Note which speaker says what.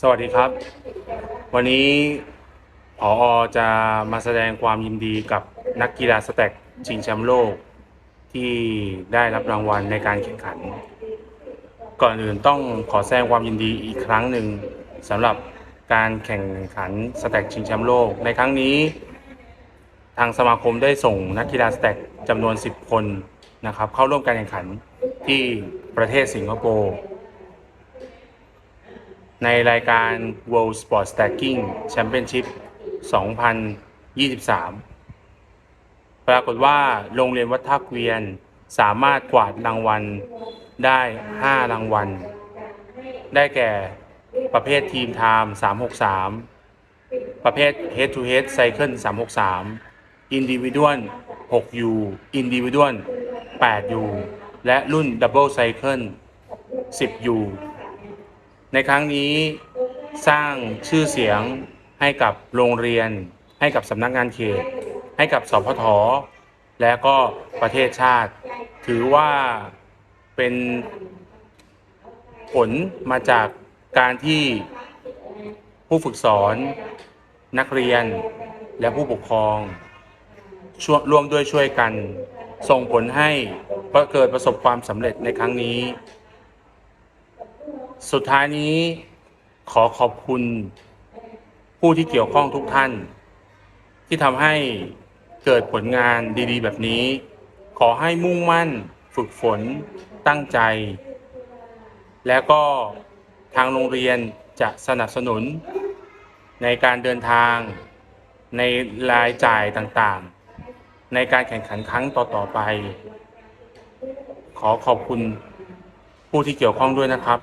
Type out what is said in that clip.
Speaker 1: สวัสดีครับ วันนี้ผออจะมาแสดงความยินดีกับนักกีฬาสแต็กชิงแชมป์โลก ที่ได้รับรางวัลในการแข่งขัน ก่อนอื่นต้องขอแสดงความยินดีอีกครั้งหนึ่งสำหรับการแข่งขันสแต็กชิงแชมป์โลก ในครั้งนี้ ทางสมาคมได้ส่งนักกีฬาสแต็กจำนวน 10 คนนะครับเข้าร่วมการแข่งขันที่ประเทศสิงคโปร์ ในรายการ World Sport Stacking Championship 2023 ปรากฏว่าโรงเรียนวัดท่าเกวียนสามารถกวาดรางวัลได้ 5 รางวัล ได้แก่ประเภททีมไทม์363 ประเภท Head to Head Cycle 363 Individual 6U Individual 8U และรุ่น Double Cycle 10U ในครั้งนี้สร้างชื่อเสียงให้กับโรงเรียน ให้กับสำนักงานเขต ให้กับสพทและก็ประเทศชาติ ถือว่าเป็นผลมาจากการที่ผู้ฝึกสอนนักเรียนและผู้ปกครองช่วยร่วมด้วยช่วยกัน ส่งผลให้เกิดประสบความสำเร็จในครั้งนี้ สุดท้ายนี้ขอขอบคุณผู้ที่เกี่ยวข้องทุกท่าน ที่ทำให้เกิดผลงานดีๆ แบบนี้ ขอให้มุ่งมั่นฝึกฝนตั้งใจ แล้วก็ทางโรงเรียนจะสนับสนุน ในการเดินทางในรายจ่ายต่างๆ ในการแข่งขันครั้งต่อๆไป ขอขอบคุณผู้ที่เกี่ยวข้องด้วยนะครับ